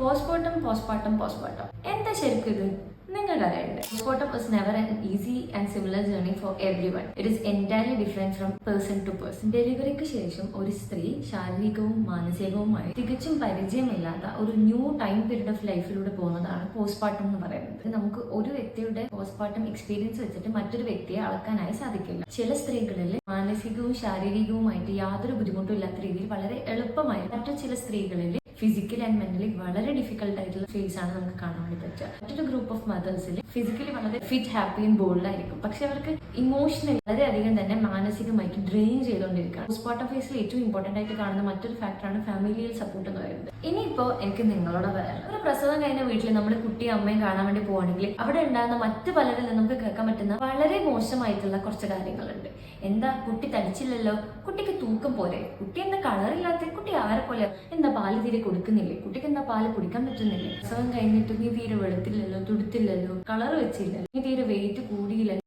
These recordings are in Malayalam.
പോസ്റ്റ്മോർട്ടം പോസ്റ്റ്മോർട്ടം പോസ്റ്റ്മോർട്ടം എന്താ ശരിക്കും ഇത്? നിങ്ങൾക്ക് അറിയണ്ടേ postpartum is never an easy and similar journey for everyone it is entirely different from person to person ഡെലിവറിക്ക് ശേഷം ഒരു സ്ത്രീ ശാരീരികവും മാനസികവുമായി തികച്ചും പരിചയമില്ലാത്ത ഒരു ന്യൂ ടൈം പീരീഡ് ഓഫ് ലൈഫിലൂടെ പോകുന്നതാണ് പോസ്റ്റ്മോർട്ടം എന്ന് പറയുന്നത്. നമുക്ക് ഒരു വ്യക്തിയുടെ പോസ്റ്റ്മോർട്ടം എക്സ്പീരിയൻസ് വെച്ചിട്ട് മറ്റൊരു വ്യക്തിയെ അളക്കാനായി സാധിക്കില്ല. ചില സ്ത്രീകളിൽ മാനസികവും ശാരീരികവുമായിട്ട് യാതൊരു ബുദ്ധിമുട്ടും ഇല്ലാത്ത രീതിയിൽ വളരെ എളുപ്പമായി മറ്റു ചില സ്ത്രീകളിൽ ഫിസിക്കലി ആൻഡ് മെന്റലി വളരെ ഡിഫിക്കൽട്ട് ആയിട്ടുള്ള ഫേസ് ആണ് നമുക്ക് കാണാൻ വേണ്ടി പറ്റുക. മറ്റൊരു ഗ്രൂപ്പ് ഓഫ് മദേഴ്സിൽ ഫിസിക്കലി വളരെ ഫിറ്റ് ഹാപ്പി ആൻഡ് ബോൾഡ് ആയിരിക്കും. പക്ഷെ അവർക്ക് ഇമോഷണലി വളരെയധികം തന്നെ മാനസികമായിട്ട് ഡ്രെയിൻ ചെയ്തുകൊണ്ടിരിക്കുകയാണ്. പോസ്റ്റ്മോർട്ടം ഫേസിൽ ഏറ്റവും ഇമ്പോർട്ടന്റ് ആയിട്ട് കാണുന്ന മറ്റൊരു ഫാക്ടറാണ് ഫാമിലിയിൽ സപ്പോർട്ട് എന്ന് പറയുന്നത്. ഇനിയിപ്പോ എനിക്ക് നിങ്ങളോട് പറയാം ഒരു പ്രസവം കഴിഞ്ഞ വീട്ടിൽ നമ്മൾ കുട്ടിയും അമ്മയും കാണാൻ വേണ്ടി പോവാണെങ്കിൽ അവിടെ ഉണ്ടാകുന്ന മറ്റു പലരിൽ നമുക്ക് കേൾക്കാൻ പറ്റുന്ന വളരെ മോശമായിട്ടുള്ള കുറച്ച് കാര്യങ്ങളുണ്ട്. എന്താ കുട്ടി തടിച്ചില്ലല്ലോ? കുട്ടിക്ക് തൂക്കം പോലെ കുട്ടി എന്താ കളറില്ലാത്ത ആരെ പോലെ എന്താ പാൽ തീരെ കൊടുക്കുന്നില്ലേ? കുട്ടിക്ക് എന്താ പാൽ കുടിക്കാൻ പറ്റുന്നില്ലേ? പ്രസവം കഴിഞ്ഞിട്ട് നീ തീരെ വെളുത്തില്ലല്ലോ തുടുത്തില്ലല്ലോ കളർ വെച്ചില്ലല്ലോ നീ തീരെ വെയിറ്റ് എന്നിങ്ങനെയുള്ള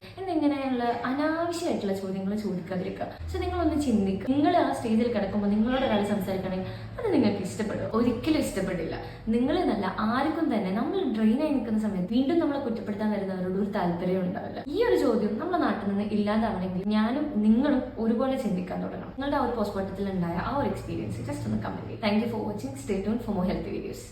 അനാവശ്യമായിട്ടുള്ള ചോദ്യങ്ങൾ ചോദിക്കാതിരിക്കുക. പക്ഷെ നിങ്ങളൊന്ന് ചിന്തിക്കുക. നിങ്ങൾ ആ സ്റ്റേജിൽ കിടക്കുമ്പോൾ നിങ്ങളോട് ഒരാൾ സംസാരിക്കണമെങ്കിൽ അത് നിങ്ങൾക്ക് ഇഷ്ടപ്പെടും. ഒരിക്കലും ഇഷ്ടപ്പെടില്ല. നിങ്ങൾ നല്ല ആർക്കും തന്നെ നമ്മൾ ഡ്രെയിൻ ആയി നിൽക്കുന്ന സമയത്ത് വീണ്ടും നമ്മളെ കുറ്റപ്പെടുത്താൻ വരുന്നവരോട് ഒരു താല്പര്യം ഉണ്ടാവില്ല. ഈ ഒരു ചോദ്യം നമ്മുടെ നാട്ടിൽ നിന്ന് ഇല്ലാതാവണമെങ്കിൽ ഞാനും നിങ്ങളും ഒരുപോലെ ചിന്തിക്കാൻ തുടങ്ങണം. നിങ്ങളുടെ ആ ഒരു പോസ്റ്റ്മോർട്ടത്തിൽ ഉണ്ടായ ആ ഒരു എക്സ്പീരിയൻസ് ജസ്റ്റ് ഒന്ന് കമന്റ് ചെയ്യും. Thank you for watching stay tune for more health videos